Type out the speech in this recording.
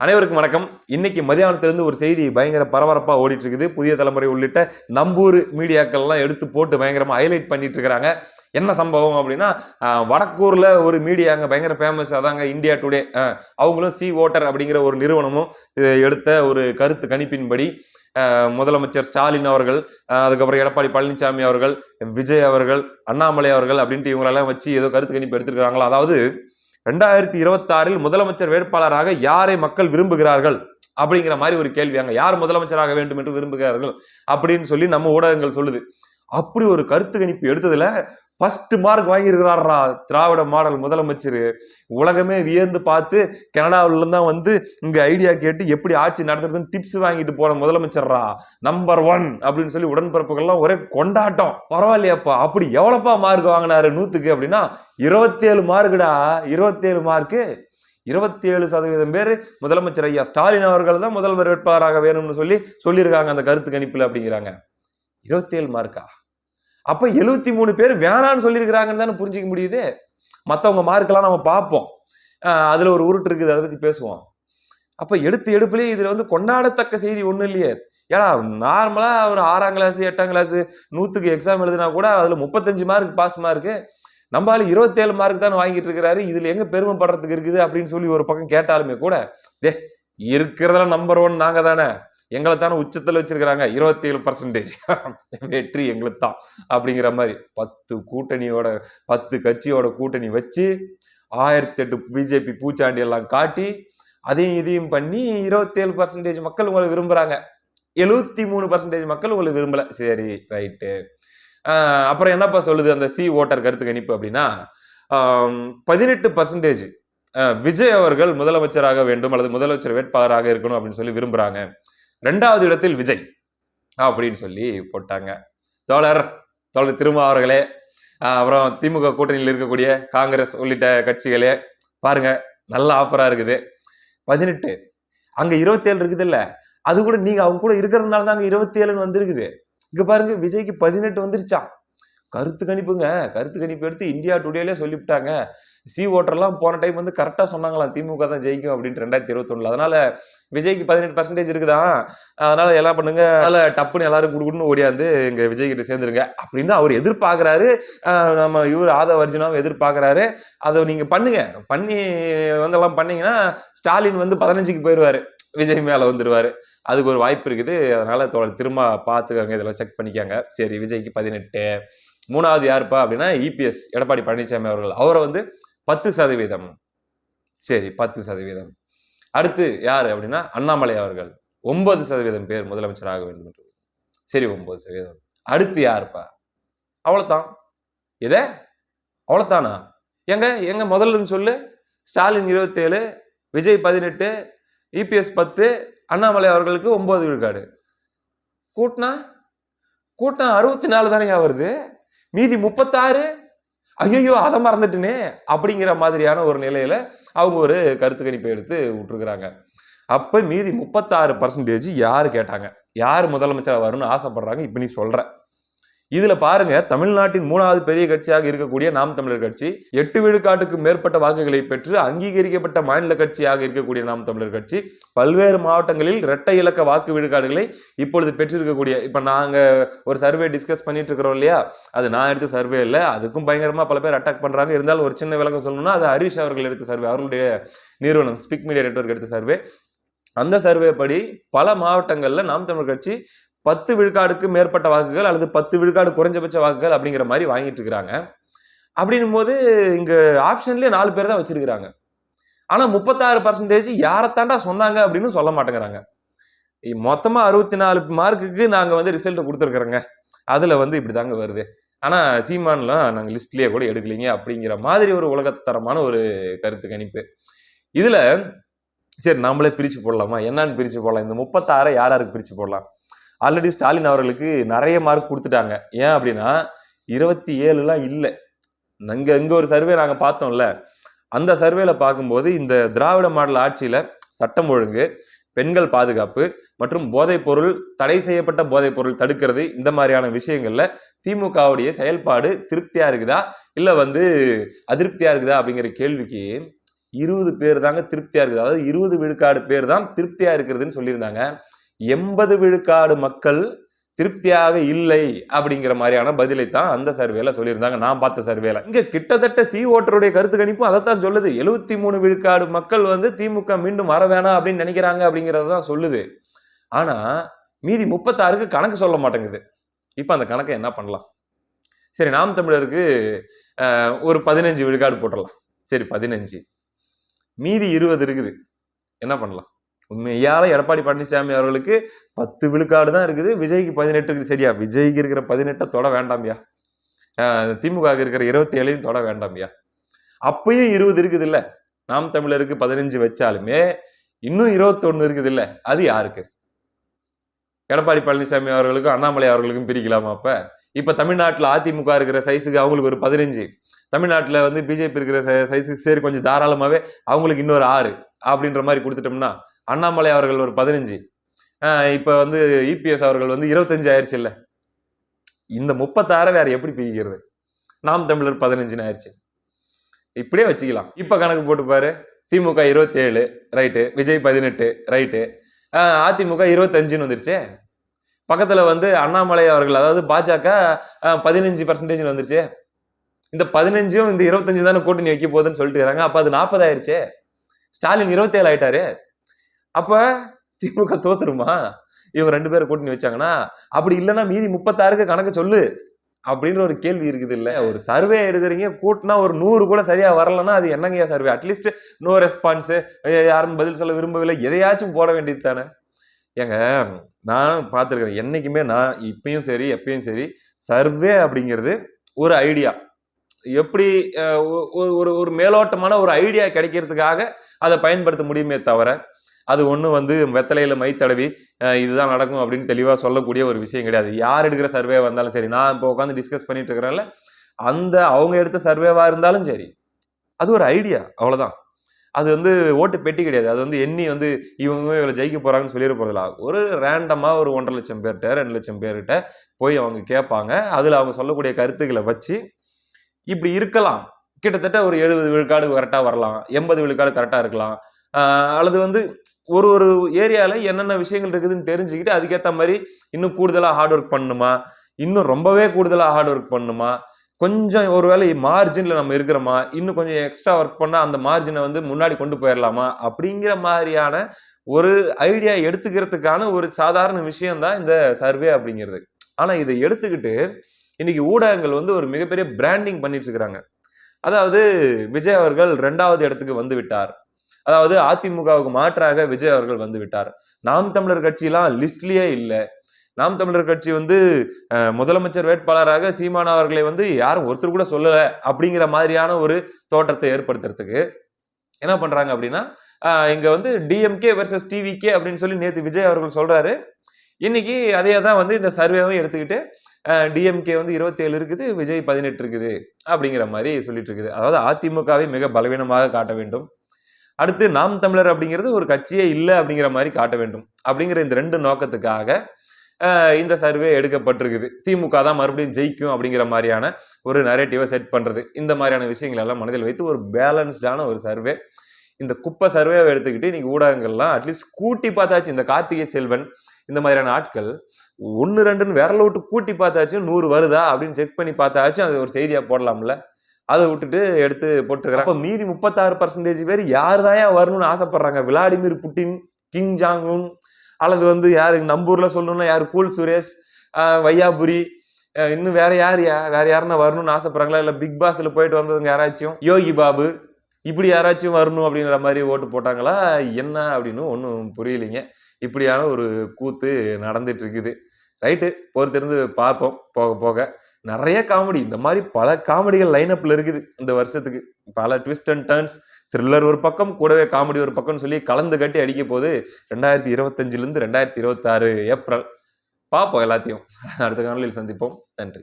அனைவருக்கும் வணக்கம். இன்னைக்கு மதியானத்திலிருந்து ஒரு செய்தி பயங்கர பரபரப்பாக ஓடிட்டு இருக்குது புதிய தலைமுறை உள்ளிட்ட நம்பூர் மீடியாக்கள்லாம் எடுத்து போட்டு பயங்கரமாக ஹைலைட் பண்ணிட்டு இருக்கிறாங்க என்ன சம்பவம் அப்படின்னா வடக்கூரில் ஒரு மீடியாங்க பயங்கர ஃபேமஸ் அதாங்க இந்தியா டுடே அவங்களும் சி ஓட்டர் அப்படிங்கிற ஒரு நிறுவனமும் இது எடுத்த ஒரு கருத்து கணிப்பின்படி முதலமைச்சர் ஸ்டாலின் அவர்கள் அதுக்கப்புறம் எடப்பாடி பழனிசாமி அவர்கள் விஜய் அவர்கள் அண்ணாமலை அவர்கள் அப்படின்ட்டு இவங்களெல்லாம் வச்சு ஏதோ கருத்து கணிப்பு எடுத்துருக்கிறாங்களா? அதாவது ரெண்டாயிரத்தி இருபத்தாறில் முதலமைச்சர் வேட்பாளராக யாரை மக்கள் விரும்புகிறார்கள் அப்படிங்கிற மாதிரி ஒரு கேள்வி. அங்க யார் முதலமைச்சராக வேண்டும் என்று விரும்புகிறார்கள் அப்படின்னு சொல்லி நம்ம ஊடகங்கள் சொல்லுது. அப்படி ஒரு கருத்து கணிப்பு எடுத்ததுல ஃபர்ஸ்ட் மார்க் வாங்கியிருக்கிறாரா திராவிட மாடல் முதலமைச்சர். உலகமே வியந்து பார்த்து கனடாவில தான் வந்து இங்கே ஐடியா கேட்டு எப்படி ஆட்சி நடத்துறதுன்னு டிப்ஸ் வாங்கிட்டு போன முதலமைச்சர்ரா நம்பர் ஒன் அப்படின்னு சொல்லி உடன்பிறப்புகள்லாம் ஒரே கொண்டாட்டம். பரவாயில்லையாப்பா. அப்படி எவ்வளோப்பா மார்க் வாங்கினாரு நூற்றுக்கு அப்படின்னா இருபத்தேழு மார்க்குடா இருபத்தேழு மார்க்கு இருபத்தி ஏழு சதவீதம் பேர் முதலமைச்சர் ஐயா ஸ்டாலின் அவர்கள் தான் முதல்வர் வேட்பாளராக வேணும்னு சொல்லி சொல்லியிருக்காங்க அந்த கருத்து கணிப்பில் அப்படிங்கிறாங்க. இருபத்தேழு மார்க்கா அப்போ எழுபத்தி மூணு பேர் வேணான்னு சொல்லியிருக்கிறாங்கன்னு தானே புரிஞ்சிக்க முடியுது? மற்றவங்க மார்க்கெல்லாம் நம்ம பார்ப்போம். அதில் ஒரு உருட்டு இருக்குது அதை பற்றி பேசுவோம். அப்போ எடுத்து எடுப்புலேயே இதில் வந்து கொண்டாடத்தக்க செய்தி ஒன்றும் இல்லையே. ஏன்னா நார்மலாக ஒரு ஆறாம் கிளாஸ் எட்டாம் கிளாஸ் நூற்றுக்கு எக்ஸாம் எழுதுனா கூட அதில் முப்பத்தஞ்சு மார்க் பாஸ் மார்க்கு நம்மளால இருபத்தேழு மார்க் தான் வாங்கிட்டு இருக்கிறாரு. இதில் எங்கே பெருமை பெருமைப்படுறதுக்கு இருக்குது அப்படின்னு சொல்லி ஒரு பக்கம் கேட்டாலுமே கூட டே இருக்கிறதெல்லாம் நம்பர் ஒன் நாங்கள் தானே எங்களை தானே உச்சத்தில் வச்சிருக்கிறாங்க. இருபத்தி ஏழு பர்சன்டேஜ் வெற்றி எங்களுக்கு தான் அப்படிங்கிற மாதிரி பத்து கூட்டணியோட பத்து கட்சியோட கூட்டணி வச்சு ஆயிரத்தி எட்டு பிஜேபி பூச்சாண்டி எல்லாம் காட்டி அதையும் இதையும் பண்ணி இருபத்தேழு பர்சன்டேஜ் மக்கள் உங்களை விரும்புகிறாங்க எழுபத்தி மூணு பர்சன்டேஜ் மக்கள் உங்களை விரும்பல. சரி ரைட்டு அப்புறம் என்னப்பா சொல்லுது அந்த சி ஓட்டர் கருத்து கணிப்பு அப்படின்னா பதினெட்டு பர்சன்டேஜ் விஜய் அவர்கள் முதலமைச்சராக வேண்டும் அல்லது முதலமைச்சர் வேட்பாளராக இருக்கணும் அப்படின்னு சொல்லி விரும்புகிறாங்க ரெண்டாவது இடத்தில் விஜய் அப்படின்னு சொல்லி போட்டாங்க. தோழர் தோழர் திரும்ப அவர்களே அப்புறம் திமுக கூட்டணியில் இருக்கக்கூடிய காங்கிரஸ் உள்ளிட்ட கட்சிகளே பாருங்க நல்ல ஆஃபரா இருக்குது. பதினெட்டு அங்க இருபத்தேழு இருக்குது இல்ல அது கூட நீங்க அவங்க கூட இருக்கிறதுனால தான் அங்க இருபத்தேழுன்னு வந்திருக்குது. இங்க பாருங்க விஜய்க்கு பதினெட்டு வந்துருச்சான் கருத்து கணிப்புங்க. கருத்து கணிப்பு எடுத்து இந்தியா டுடேலே சொல்லிவிட்டாங்க. சி ஓட்டர்லாம் போன டைம் வந்து கரெக்டாக சொன்னாங்களாம் திமுக தான் ஜெயிக்கும் அப்படின்ட்டு ரெண்டாயிரத்தி இருபத்தொன்னுல. அதனால விஜய்க்கு பதினெட்டு பர்சன்டேஜ் இருக்குதான் அதனால எல்லாம் பண்ணுங்க. அதனால டப்புன்னு எல்லாரும் குடுக்குன்னு ஓடியாந்து இங்கே விஜய் கிட்ட சேர்ந்துருங்க அப்படின்னு அவர் எதிர்பார்க்குறாரு. நம்ம இவர் ஆதவ அர்ஜுனாவும் எதிர்பார்க்குறாரு. அதை நீங்கள் பண்ணுங்க. பண்ணி வந்து எல்லாம் பண்ணீங்கன்னா ஸ்டாலின் வந்து பதினஞ்சுக்கு போயிடுவாரு விஜய் மேலே வந்துடுவார் அதுக்கு ஒரு வாய்ப்பு இருக்குது. அதனால திரும்ப பார்த்துக்கோங்க. இதெல்லாம் செக் பண்ணிக்கோங்க. சரி விஜய்க்கு பதினெட்டு. மூணாவது யாருப்பா அப்படின்னா இபிஎஸ் எடப்பாடி பழனிசாமி அவர்கள். அவரை வந்து பத்து சதவீதம். சரி பத்து சதவீதம். அடுத்து யார் அப்படின்னா அண்ணாமலை அவர்கள். ஒன்பது சதவீதம் பேர் முதலமைச்சராக வேண்டும் என்று. சரி ஒன்பது சதவீதம். அடுத்து யாருப்பா? அவ்வளோதான் இதே அவ்வளோத்தானா எங்க எங்க முதல்லன்னு சொல்லு. ஸ்டாலின் இருபத்தேழு விஜய் பதினெட்டு இபிஎஸ் பத்து அண்ணாமலை அவர்களுக்கு ஒன்பது விழுக்காடு. கூட்டினா? கூட்டினா அறுபத்தி நாலு தானே வருது. மீதி முப்பத்தாறு? ஐயோ அதை மறந்துட்டுனே அப்படிங்கிற மாதிரியான ஒரு நிலையில அவங்க ஒரு கருத்து கணிப்பை எடுத்து விட்டுருக்குறாங்க. அப்போ மீதி முப்பத்தாறு பர்சன்டேஜ் யார் கேட்டாங்க? யார் முதலமைச்சர் வரும்னு ஆசைப்படுறாங்க? இப்ப நீ சொல்கிற இதுல பாருங்க தமிழ்நாட்டின் மூணாவது பெரிய கட்சியாக இருக்கக்கூடிய நாம் தமிழர் கட்சி எட்டு விழுக்காட்டுக்கு மேற்பட்ட வாக்குகளை பெற்று அங்கீகரிக்கப்பட்ட மாநில கட்சியாக இருக்கக்கூடிய நாம் தமிழர் கட்சி பல்வேறு மாவட்டங்களில் இரட்டை இலக்க வாக்கு விழுக்காடுகளை இப்பொழுது பெற்றிருக்கக்கூடிய இப்ப நாங்க ஒரு சர்வே டிஸ்கஸ் பண்ணிட்டு இருக்கிறோம் இல்லையா? அது நான் எடுத்த சர்வே இல்லை அதுக்கும் பயங்கரமா பல பேர் அட்டாக் பண்றாங்க. இருந்தாலும் ஒரு சின்ன விளக்கம் சொல்லணும்னா அது ஹரிஷ் அவர்கள் எடுத்த சர்வே அவர்களுடைய நிறுவனம் ஸ்பிக் மீடியா நெட்ஒர்க் எடுத்த சர்வே அந்த சர்வே படி பல மாவட்டங்களில் நாம் தமிழர் கட்சி பத்து விழுக்காடுக்கு மேற்பட்ட வாக்குகள் அல்லது பத்து விழுக்காடு குறைஞ்சபட்ச வாக்குகள் அப்படிங்கிற மாதிரி வாங்கிட்டு இருக்கிறாங்க. அப்படின்னும் போது இங்கே ஆப்ஷன்லேயே நாலு பேர் தான் வச்சிருக்கிறாங்க. ஆனால் முப்பத்தாறு பர்சன்டேஜ் யாரைத்தாண்டா சொன்னாங்க அப்படின்னு சொல்ல மாட்டேங்கிறாங்க. மொத்தமாக அறுபத்தி நாலு மார்க்குக்கு நாங்கள் வந்து ரிசல்ட்டை கொடுத்துருக்குறோங்க. அதில் வந்து இப்படி தாங்க வருது. ஆனால் சீமான்லாம் நாங்கள் லிஸ்ட்லேயே கூட எடுக்கலைங்க அப்படிங்கிற மாதிரி ஒரு உலகத்தரமான ஒரு கருத்து கணிப்பு. இதில் சரி நம்மளே பிரித்து போடலாமா? என்னான்னு பிரித்து போடலாம். இந்த முப்பத்தாறை யார் யாருக்கு பிரித்து போடலாம்? ஆல்ரெடி ஸ்டாலின் அவர்களுக்கு நிறைய மார்க் கொடுத்துட்டாங்க. ஏன் அப்படின்னா இருபத்தி ஏழுலாம் இல்லை. அங்கே இங்கே ஒரு சர்வே நாங்கள் பார்த்தோம்ல. அந்த சர்வேல பார்க்கும்போது இந்த திராவிட மாடல் ஆட்சியில் சட்டம் ஒழுங்கு பெண்கள் பாதுகாப்பு மற்றும் போதைப் பொருள் தடை செய்யப்பட்ட போதைப் பொருள் தடுக்கிறது இந்த மாதிரியான விஷயங்களில் திமுகவுடைய செயல்பாடு திருப்தியாக இருக்குதா? இல்லை வந்து அதிருப்தியாக இருக்குதா? அப்படிங்கிற கேள்விக்கு இருபது பேர் தாங்க திருப்தியாக இருக்குது. அதாவது இருபது விழுக்காடு பேர் தான் திருப்தியாக இருக்கிறதுன்னு சொல்லியிருந்தாங்க. எண்பது விழுக்காடு மக்கள் திருப்தியாக இல்லை அப்படிங்கிற மாதிரியான பதிலை தான் அந்த சர்வேல சொல்லியிருந்தாங்க. நான் பார்த்த சர்வேல. இங்க கிட்டத்தட்ட சி ஓட்டருடைய கருத்து கணிப்பும் அதைத்தான் சொல்லுது. எழுபத்தி மூணு விழுக்காடு மக்கள் வந்து திமுக மீண்டும் வர வேணாம் அப்படின்னு நினைக்கிறாங்க அப்படிங்கிறத தான் சொல்லுது. ஆனா மீதி முப்பத்தாறுக்கு கணக்கு சொல்ல மாட்டேங்குது. இப்போ அந்த கணக்கை என்ன பண்ணலாம்? சரி நாம் தமிழருக்கு ஒரு பதினஞ்சு விழுக்காடு போட்டுடலாம். சரி பதினஞ்சு. மீதி இருபது இருக்குது. என்ன பண்ணலாம்? உண்மையால் எடப்பாடி பழனிசாமி அவர்களுக்கு பத்து விழுக்காடு தான் இருக்குது. விஜய்க்கு பதினெட்டு இருக்குது. சரியா விஜய்க்கு இருக்கிற பதினெட்டை தொட வேண்டாம்யா. திமுகவுக்கு இருக்கிற இருபத்தி ஏழையும் தொட வேண்டாம்யா. அப்பயும் இருபது இருக்குது இல்லை நாம் தமிழருக்கு பதினஞ்சு வச்சாலுமே இன்னும் இருபத்தொன்று இருக்குது இல்லை அது யாருக்கு? எடப்பாடி பழனிசாமி அவர்களுக்கும் அண்ணாமலை அவர்களுக்கும் பிரிக்கலாமா அப்போ? இப்போ தமிழ்நாட்டில் அதிமுக இருக்கிற சைஸுக்கு அவங்களுக்கு ஒரு பதினஞ்சு. தமிழ்நாட்டில் வந்து பிஜேபி இருக்கிற சைஸுக்கு சரி கொஞ்சம் தாராளமாகவே அவங்களுக்கு இன்னொரு ஆறு அப்படின்ற மாதிரி கொடுத்துட்டோம்னா அண்ணாமலை அவர்கள் ஒரு பதினஞ்சு. இப்போ வந்து இபிஎஸ் அவர்கள் வந்து இருபத்தஞ்சு ஆயிடுச்சு இல்லை. இந்த முப்பத்தாறை வேற எப்படி பிரிக்கிறது? நாம் தமிழர் பதினஞ்சுன்னு ஆயிடுச்சு இப்படியே வச்சுக்கலாம். இப்போ கணக்கு போட்டுப்பார் திமுக இருபத்தேழு ரைட்டு. விஜய் பதினெட்டு ரைட்டு. அதிமுக இருபத்தஞ்சுன்னு வந்துருச்சு. பக்கத்தில் வந்து அண்ணாமலை அவர்கள் அதாவது பாஜக பதினஞ்சு பர்சன்டேஜ் வந்துருச்சு. இந்த பதினஞ்சும் இந்த இருபத்தஞ்சு தானே கூட்டணி வைக்க போகுதுன்னு சொல்லிட்டு இருக்காங்க. அப்போ அது நாற்பதாயிருச்சு ஸ்டாலின் இருபத்தேழு ஆயிட்டாரு. அப்போ திமுக தோத்துருமா? இவங்க ரெண்டு பேரை கூட்டணி வச்சாங்கன்னா அப்படி இல்லைன்னா மீதி முப்பத்தாறுக்கு கணக்கு சொல்லு அப்படின்ற ஒரு கேள்வி இருக்குது இல்லை. ஒரு சர்வே எடுக்கிறீங்க கூட்டினா ஒரு நூறு கூட சரியாக வரலன்னா அது என்னங்கய்யா சர்வே? அட்லீஸ்ட் நோ ரெஸ்பான்ஸு யாரும் பதில் சொல்ல விரும்பவில்லை. எதையாச்சும் போட வேண்டியது தானே. ஏங்க நான் பார்த்துருக்கேன் என்றைக்குமே நான் இப்பயும் சரி எப்பயும் சரி சர்வே அப்படிங்கிறது ஒரு ஐடியா. எப்படி ஒரு ஒரு ஒரு மேலோட்டமான ஒரு ஐடியா கிடைக்கிறதுக்காக அதை பயன்படுத்த முடியுமே தவிர அது ஒன்றும் வந்து வெத்தலையில் மை தடவி இதுதான் நடக்கும் அப்படின்னு தெளிவாக சொல்லக்கூடிய ஒரு விஷயம் கிடையாது. யார் எடுக்கிற சர்வே வந்தாலும் சரி. நான் இப்போ உட்காந்து டிஸ்கஸ் பண்ணிட்டு இருக்கிறேன்ல அந்த அவங்க எடுத்த சர்வேவாக இருந்தாலும் சரி. அது ஒரு ஐடியா அவ்வளோதான் அது வந்து ஓட்டு பெட்டி கிடையாது. அது வந்து எண்ணி வந்து இவங்க இவ்வளோ ஜெயிக்க போகிறாங்கன்னு சொல்லிட போகிறதில்ல ஒரு ரேண்டமாக ஒரு ஒன்றரை லட்சம் பேர்கிட்ட ரெண்டு லட்சம் பேர்கிட்ட போய் அவங்க கேட்பாங்க. அதில் அவங்க சொல்லக்கூடிய கருத்துக்களை வச்சு இப்படி இருக்கலாம். கிட்டத்தட்ட ஒரு எழுபது விழுக்காடு கரெக்டாக வரலாம். எண்பது விழுக்காடு கரெக்டாக இருக்கலாம். அல்லது வந்து ஒரு ஒரு ஏரியாவில் என்னென்ன விஷயங்கள் இருக்குதுன்னு தெரிஞ்சுக்கிட்டு அதுக்கேற்ற மாதிரி இன்னும் கூடுதலாக ஹார்ட் ஒர்க் பண்ணணுமா இன்னும் ரொம்பவே கூடுதலாக ஹார்ட் ஒர்க் பண்ணணுமா கொஞ்சம் ஒரு வேளை மார்ஜினில் நம்ம இருக்கிறோமா? இன்னும் கொஞ்சம் எக்ஸ்ட்ரா ஒர்க் பண்ணால் அந்த மார்ஜினை வந்து முன்னாடி கொண்டு போயிடலாமா அப்படிங்கிற மாதிரியான ஒரு ஐடியா எடுத்துக்கிறதுக்கான ஒரு சாதாரண விஷயம்தான் இந்த சர்வே அப்படிங்கிறது. ஆனால் இதை எடுத்துக்கிட்டு இன்னைக்கு ஊடகங்கள் வந்து ஒரு மிகப்பெரிய பிராண்டிங் பண்ணிட்டு இருக்கிறாங்க. அதாவது விஜய் அவர்கள் ரெண்டாவது இடத்துக்கு வந்து விட்டார். அதாவது அதிமுகவுக்கு மாற்றாக விஜய் அவர்கள் வந்து விட்டார். நாம் தமிழர் கட்சியெல்லாம் லிஸ்ட்லயே இல்லை. நாம் தமிழர் கட்சி வந்து முதலமைச்சர் வேட்பாளராக சீமான் அவர்களை வந்து யாரும் ஒருத்தர் கூட சொல்லலை அப்படிங்கிற மாதிரியான ஒரு தோற்றத்தை ஏற்படுத்துறதுக்கு என்ன பண்றாங்க அப்படின்னா இங்கே இங்க வந்து டிஎம்கே வெர்சஸ் டிவிகே அப்படின்னு சொல்லி நேற்று விஜய் அவர்கள் சொல்றாரு. இன்னைக்கு அதே தான் வந்து இந்த சர்வேவும் எடுத்துக்கிட்டு டிஎம்கே வந்து இருபத்தேழு இருக்குது விஜய் பதினெட்டு இருக்குது அப்படிங்கிற மாதிரி சொல்லிட்டு இருக்குது. அதாவது அதிமுகவை மிக பலவீனமாக காட்ட வேண்டும். அடுத்து நாம் தமிழர் அப்படிங்கிறது ஒரு கட்சியே இல்லை அப்படிங்கிற மாதிரி காட்ட வேண்டும். அப்படிங்கிற இந்த ரெண்டு நோக்கத்துக்காக இந்த சர்வே எடுக்கப்பட்டிருக்குது. திமுக தான் மறுபடியும் ஜெயிக்கும் அப்படிங்கிற மாதிரியான ஒரு நரேட்டிவை செட் பண்ணுறது இந்த மாதிரியான விஷயங்கள் எல்லாம் மனதில் வைத்து ஒரு பேலன்ஸ்டான ஒரு சர்வே. இந்த குப்பை சர்வேவை எடுத்துக்கிட்டு இன்னைக்கு ஊடகங்கள்லாம் அட்லீஸ்ட் கூட்டி பார்த்தாச்சு. இந்த கார்த்திகை செல்வன் இந்த மாதிரியான ஆட்கள் ஒன்று ரெண்டுன்னு விரல விட்டு கூட்டி பார்த்தாச்சும் நூறு வருதா அப்படின்னு செக் பண்ணி பார்த்தாச்சும் அது ஒரு செய்தியாக போடலாம்ல? அதை விட்டுட்டு எடுத்து போட்டுருக்காங்க அப்போ மீதி முப்பத்தாறு பர்சன்டேஜ் பேர் யார் தான் வரணும்னு ஆசைப்படுறாங்க? விளாடிமிர் புட்டின் கிங் ஜாங்கும் அல்லது வந்து யாரு நம்பூரில் சொல்லணும்னா யார்? கூல் சுரேஷ் வையாபுரி இன்னும் வேற யார் யா வேற யாருன்னா வரணும்னு ஆசைப்படுறாங்களா? இல்லை பிக் பாஸில் போயிட்டு வந்தவங்க யாராச்சும்? யோகி பாபு இப்படி யாராச்சும் வரணும் அப்படிங்கிற மாதிரி ஓட்டு போட்டாங்களா? என்ன அப்படின்னு ஒன்றும் புரியலைங்க. இப்படியான ஒரு கூத்து நடந்துட்டு இருக்குது. ரைட்டு பொறுத்திருந்து பார்ப்போம். போக போக. நிறைய காமெடி இந்த மாதிரி பல காமெடிகள் லைன் அப்ல இருக்குது இந்த வருஷத்துக்கு. பல ட்விஸ்ட் அண்ட் டர்ன்ஸ் த்ரில்லர் ஒரு பக்கம் கூடவே காமெடி ஒரு பக்கம்னு சொல்லி கலந்து கட்டி அடிக்க போது ரெண்டாயிரத்தி இருபத்தஞ்சிலிருந்து ரெண்டாயிரத்தி இருபத்தாறு ஏப்ரல். பார்ப்போம் எல்லாத்தையும். அடுத்த காணொலியில் சந்திப்போம். நன்றி.